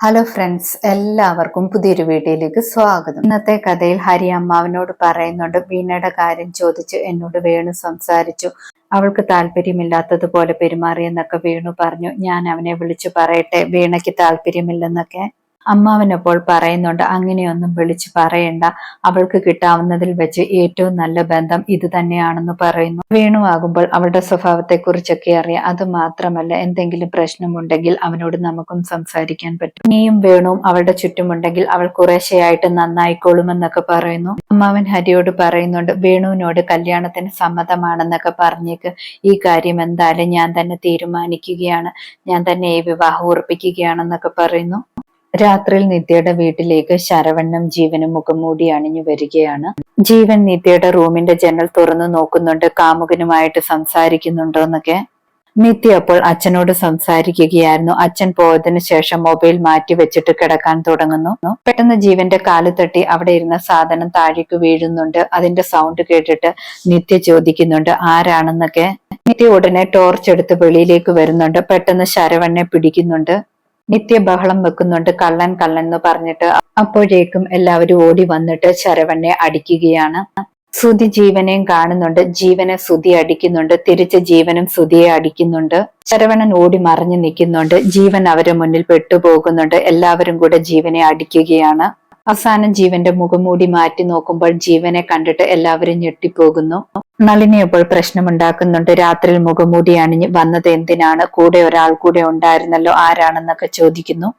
Hello friends എല്ലാവർക്കും പുതിയൊരു വീഡിയോയിലേക്ക് സ്വാഗതം. ഇന്നത്തെ കഥയിൽ ഹരി അമ്മാവിനോട് പറയുന്നുണ്ട് വീണയുടെ കാര്യം ചോദിച്ചു എന്നോട് വേണു സംസാരിച്ചു. അവൾക്ക് താല്പര്യമില്ലാത്തതുപോലെ പെരുമാറിയെന്നൊക്കെ വേണു പറഞ്ഞു. ഞാൻ അവനെ വിളിച്ചു പറയട്ടെ വീണയ്ക്ക് താല്പര്യമില്ലെന്നൊക്കെ. അമ്മാവനപ്പോൾ പറയുന്നുണ്ട് അങ്ങനെയൊന്നും വിളിച്ചു പറയണ്ട. അവൾക്ക് കിട്ടാവുന്നതിൽ വെച്ച് ഏറ്റവും നല്ല ബന്ധം ഇത് തന്നെയാണെന്ന് പറയുന്നു. വേണുവാകുമ്പോൾ അവളുടെ സ്വഭാവത്തെക്കുറിച്ചൊക്കെ അറിയാം. അത് മാത്രമല്ല എന്തെങ്കിലും പ്രശ്നമുണ്ടെങ്കിൽ അവനോട് നമുക്കും സംസാരിക്കാൻ പറ്റും. നീയും വേണുവും അവളുടെ ചുറ്റുമുണ്ടെങ്കിൽ അവൾ കുറേശ്ശെയായിട്ട് നന്നായിക്കോളുമെന്നൊക്കെ പറയുന്നു. അമ്മാവൻ ഹരിയോട് പറയുന്നുണ്ട് വേണുവിനോട് കല്യാണത്തിന് സമ്മതമാണെന്നൊക്കെ പറഞ്ഞേക്ക്. ഈ കാര്യം എന്തായാലും ഞാൻ തന്നെ തീരുമാനിക്കുകയാണ്. ഞാൻ തന്നെ ഈ വിവാഹം ഉറപ്പിക്കുകയാണെന്നൊക്കെ പറയുന്നു. രാത്രിയിൽ നിത്യയുടെ വീട്ടിലേക്ക് ശരവണ്ണും ജീവനും മുഖംമൂടി അണിഞ്ഞു വരികയാണ്. ജീവൻ നിത്യയുടെ റൂമിന്റെ ജനൽ തുറന്നു നോക്കുന്നുണ്ട് കാമുകനുമായിട്ട് സംസാരിക്കുന്നുണ്ടോ എന്നൊക്കെ. നിത്യ അപ്പോൾ അച്ഛനോട് സംസാരിക്കുകയായിരുന്നു. അച്ഛൻ പോയതിനു ശേഷം മൊബൈൽ മാറ്റി വെച്ചിട്ട് കിടക്കാൻ തുടങ്ങുന്നു. പെട്ടെന്ന് ജീവന്റെ കാൽ തട്ടി അവിടെ ഇരുന്ന സാധനം താഴേക്ക് വീഴുന്നുണ്ട്. അതിന്റെ സൗണ്ട് കേട്ടിട്ട് നിത്യ ചോദിക്കുന്നുണ്ട് ആരാണെന്നൊക്കെ? നിത്യ ഉടനെ ടോർച്ച് എടുത്ത് വെളിയിലേക്ക് വരുന്നുണ്ട്. പെട്ടെന്ന് ശരവണ്ണെ പിടിക്കുന്നുണ്ട്. നിത്യ ബഹളം വെക്കുന്നുണ്ട്. കള്ളൻ കള്ളൻ എന്ന് പറഞ്ഞിട്ട് അപ്പോഴേക്കും എല്ലാവരും ഓടി വന്നിട്ട് ശരവണ്ണെ അടിക്കുകയാണ്. സുതി ജീവനെയും കാണുന്നുണ്ട്. ജീവനെ സുതി അടിക്കുന്നുണ്ട്. തിരിച്ച് ജീവനും സുതിയെ അടിക്കുന്നുണ്ട്. ശരവണൻ ഓടി മറിഞ്ഞു നിൽക്കുന്നുണ്ട്. ജീവൻ അവരെ മുന്നിൽ പെട്ടുപോകുന്നുണ്ട്. എല്ലാവരും കൂടെ ജീവനെ അടിക്കുകയാണ്. അവസാനം ജീവന്റെ മുഖംമൂടി മാറ്റി നോക്കുമ്പോൾ ജീവനെ കണ്ടിട്ട് എല്ലാവരും ഞെട്ടിപ്പോകുന്നു. നളിനി അപ്പോൾ പ്രശ്നമുണ്ടാക്കുന്നുണ്ട്. രാത്രിയിൽ മുഖംമൂടി അണിഞ്ഞ് വന്നത് എന്തിനാണ്? കൂടെ ഒരാൾ കൂടെ ഉണ്ടായിരുന്നല്ലോ ആരാണെന്നൊക്കെ ചോദിക്കുന്നു.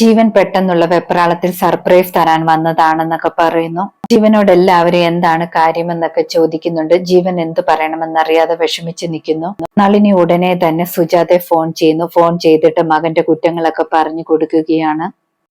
ജീവൻ പെട്ടെന്നുള്ള വെപ്രാളത്തിൽ സർപ്രൈസ് തരാൻ വന്നതാണെന്നൊക്കെ പറയുന്നു. ജീവനോട് എല്ലാവരും എന്താണ് കാര്യമെന്നൊക്കെ ചോദിക്കുന്നുണ്ട്. ജീവൻ എന്ത് പറയണമെന്നറിയാതെ വിഷമിച്ച് നിൽക്കുന്നു. നളിനി ഉടനെ തന്നെ സുജാതെ ഫോൺ ചെയ്യുന്നു. ഫോൺ ചെയ്തിട്ട് മകന്റെ കുറ്റങ്ങളൊക്കെ പറഞ്ഞു കൊടുക്കുകയാണ്.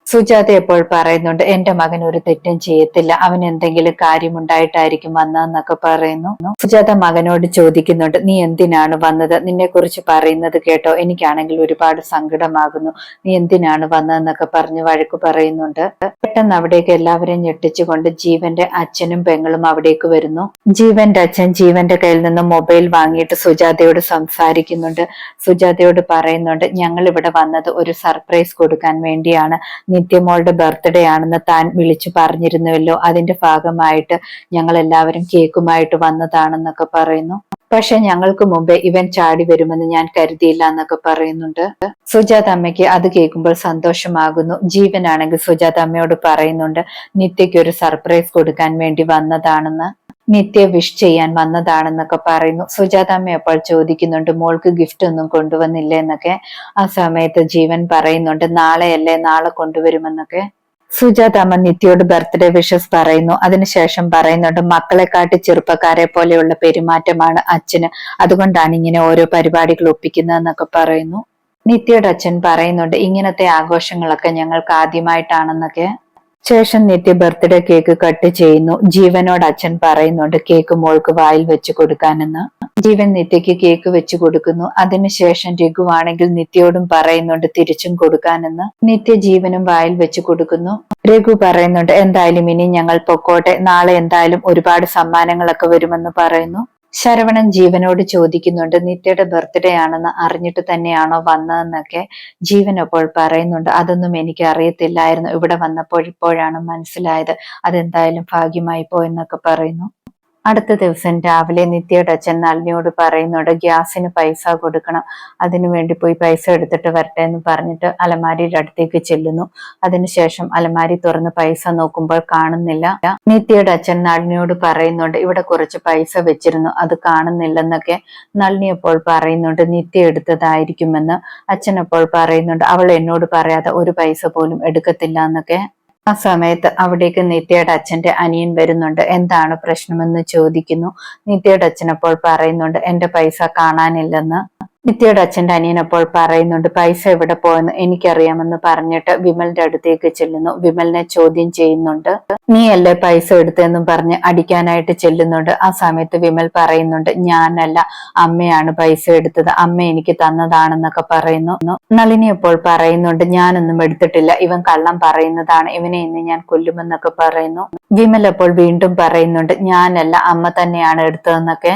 സുജാത എപ്പോൾ പറയുന്നുണ്ട് എന്റെ മകൻ ഒരു തെറ്റും ചെയ്യത്തില്ല അവൻ എന്തെങ്കിലും കാര്യമുണ്ടായിട്ടായിരിക്കും വന്നതെന്നൊക്കെ പറയുന്നു? സുജാത മകനോട് ചോദിക്കുന്നുണ്ട് നീ എന്തിനാണ് വന്നത്? നിന്നെ കുറിച്ച് പറയുന്നത് കേട്ടോ എനിക്കാണെങ്കിൽ ഒരുപാട് സങ്കടമാകുന്നു. നീ എന്തിനാണ് വന്നതെന്നൊക്കെ പറഞ്ഞ് വഴക്ക് പറയുന്നുണ്ട്. പെട്ടെന്ന് അവിടേക്ക് എല്ലാവരെയും ഞെട്ടിച്ചുകൊണ്ട് ജീവന്റെ അച്ഛനും പെങ്ങളും അവിടേക്ക് വരുന്നു. ജീവന്റെ അച്ഛൻ ജീവന്റെ കയ്യിൽ നിന്ന് മൊബൈൽ വാങ്ങിയിട്ട് സുജാതയോട് സംസാരിക്കുന്നുണ്ട്. സുജാതയോട് പറയുന്നുണ്ട് ഞങ്ങൾ ഇവിടെ വന്നത് ഒരു സർപ്രൈസ് കൊടുക്കാൻ വേണ്ടിയാണ്. നിത്യമോളുടെ ബർത്ത്ഡേ ആണെന്ന് താൻ വിളിച്ചു പറഞ്ഞിരുന്നുവല്ലോ. അതിന്റെ ഭാഗമായിട്ട് ഞങ്ങൾ എല്ലാവരും കേക്കുമായിട്ട് വന്നതാണെന്നൊക്കെ പറയുന്നു. പക്ഷെ ഞങ്ങൾക്ക് മുമ്പേ ഇവൻ ചാടി വരുമെന്ന് ഞാൻ കരുതിയില്ല എന്നൊക്കെ പറയുന്നുണ്ട്. സുജാത അമ്മയ്ക്ക് അത് കേൾക്കുമ്പോൾ സന്തോഷമാകുന്നു. ജീവനാണെങ്കിൽ സുജാത അമ്മയോട് പറയുന്നുണ്ട് നിത്യയ്ക്ക് ഒരു സർപ്രൈസ് കൊടുക്കാൻ വേണ്ടി വന്നതാണെന്ന്. നിത്യ വിഷ് ചെയ്യാൻ വന്നതാണെന്നൊക്കെ പറയുന്നു. സുജാതമ്മ അപ്പോൾ ചോദിക്കുന്നുണ്ട് മോൾക്ക് ഗിഫ്റ്റ് ഒന്നും കൊണ്ടുവന്നില്ല എന്നൊക്കെ. ആ സമയത്ത് ജീവൻ പറയുന്നുണ്ട് നാളെയല്ലേ നാളെ കൊണ്ടുവരുമെന്നൊക്കെ. സുജാത അമ്മ നിത്യയോട് ബർത്ത്ഡേ വിഷസ് പറയുന്നു. അതിനുശേഷം പറയുന്നുണ്ട് മക്കളെ കാട്ടി ചെറുപ്പക്കാരെ പോലെയുള്ള പെരുമാറ്റമാണ് അച്ഛന്. അതുകൊണ്ടാണ് ഇങ്ങനെ ഓരോ പരിപാടികൾ ഒപ്പിക്കുന്നതെന്നൊക്കെ പറയുന്നു. നിത്യയുടെ അച്ഛൻ പറയുന്നുണ്ട് ഇങ്ങനത്തെ ആഘോഷങ്ങളൊക്കെ ഞങ്ങൾക്ക് ആദ്യമായിട്ടാണെന്നൊക്കെ. ശേഷം നിത്യ ബർത്ത്ഡേ കേക്ക് കട്ട് ചെയ്യുന്നു. ജീവനോട് അച്ഛൻ പറയുന്നുണ്ട് കേക്ക് മോൾക്ക് വായിൽ വെച്ച് കൊടുക്കാനെന്ന്. ജീവൻ നിത്യക്ക് കേക്ക് വെച്ച് കൊടുക്കുന്നു. അതിനുശേഷം രഘുവാണെങ്കിൽ നിത്യയോടും പറയുന്നുണ്ട് തിരിച്ചും കൊടുക്കാനെന്ന്. നിത്യ ജീവനും വായിൽ വെച്ച് കൊടുക്കുന്നു. രഘു പറയുന്നുണ്ട് എന്തായാലും ഇനി ഞങ്ങൾ പൊക്കോട്ടെ. നാളെ എന്തായാലും ഒരുപാട് സമ്മാനങ്ങളൊക്കെ വരുമെന്ന് പറയുന്നു. ശരവണൻ ജീവനോട് ചോദിക്കുന്നുണ്ട് നിത്യയുടെ ബർത്ത്ഡേ ആണെന്ന് അറിഞ്ഞിട്ട് തന്നെയാണോ വന്നതെന്നൊക്കെ ജീവൻ അപ്പോൾ പറയുന്നുണ്ട്. അതൊന്നും എനിക്ക് അറിയത്തില്ലായിരുന്നു. ഇവിടെ വന്നപ്പോൾ ഇപ്പോഴാണ് മനസ്സിലായത്. അതെന്തായാലും ഭാഗ്യമായി പോയെന്നൊക്കെ പറയുന്നു. അടുത്ത ദിവസം രാവിലെ നിത്യയുടെ അച്ഛൻ നളിനിയോട് പറയുന്നുണ്ട് ഗ്യാസിന് പൈസ കൊടുക്കണം. അതിനു വേണ്ടി പോയി പൈസ എടുത്തിട്ട് വരട്ടെ എന്ന് പറഞ്ഞിട്ട് അലമാരിയുടെ അടുത്തേക്ക് ചെല്ലുന്നു. അതിനുശേഷം അലമാരി തുറന്ന് പൈസ നോക്കുമ്പോൾ കാണുന്നില്ല. നിത്യയുടെ അച്ഛൻ നളിനിയോട് പറയുന്നുണ്ട് ഇവിടെ കുറച്ച് പൈസ വെച്ചിരുന്നു അത് കാണുന്നില്ലെന്നൊക്കെ നളിനി അപ്പോൾ പറയുന്നുണ്ട് നിത്യ എടുത്തതായിരിക്കുമെന്ന്. അച്ഛൻ അപ്പോൾ പറയുന്നുണ്ട് അവൾ എന്നോട് പറയാതെ ഒരു പൈസ പോലും എടുക്കത്തില്ല എന്നൊക്കെ. ആ സമയത്ത് അവിടേക്ക് നിത്യയുടെ അച്ഛന്റെ അനിയൻ വരുന്നുണ്ട്. എന്താണ് പ്രശ്നമെന്ന് ചോദിക്കുന്നു. നിത്യയുടെ അച്ഛൻ അപ്പോൾ പറയുന്നുണ്ട് എന്റെ പൈസ കാണാനില്ലെന്ന്. നിത്യയുടെ അച്ഛന്റെ അനിയൻ അപ്പോൾ പറയുന്നുണ്ട് പൈസ എവിടെ പോയെന്ന് എനിക്കറിയാമെന്ന് പറഞ്ഞിട്ട് വിമലിന്റെ അടുത്തേക്ക് ചെല്ലുന്നു. വിമലിനെ ചോദ്യം ചെയ്യുന്നുണ്ട് നീ അല്ലേ പൈസ എടുത്തെന്നും പറഞ്ഞ് അടിക്കാനായിട്ട് ചെല്ലുന്നുണ്ട്? ആ സമയത്ത് വിമൽ പറയുന്നുണ്ട് ഞാനല്ല അമ്മയാണ് പൈസ എടുത്തത്. അമ്മ എനിക്ക് തന്നതാണെന്നൊക്കെ പറയുന്നു. നളിനി അപ്പോൾ പറയുന്നുണ്ട് ഞാനൊന്നും എടുത്തിട്ടില്ല. ഇവൻ കള്ളം പറയുന്നതാണ്. ഇവനെ ഇന്ന് ഞാൻ കൊല്ലുമെന്നൊക്കെ പറയുന്നു. വിമൽ അപ്പോൾ വീണ്ടും പറയുന്നുണ്ട് ഞാനല്ല അമ്മ തന്നെയാണ് എടുത്തതെന്നൊക്കെ.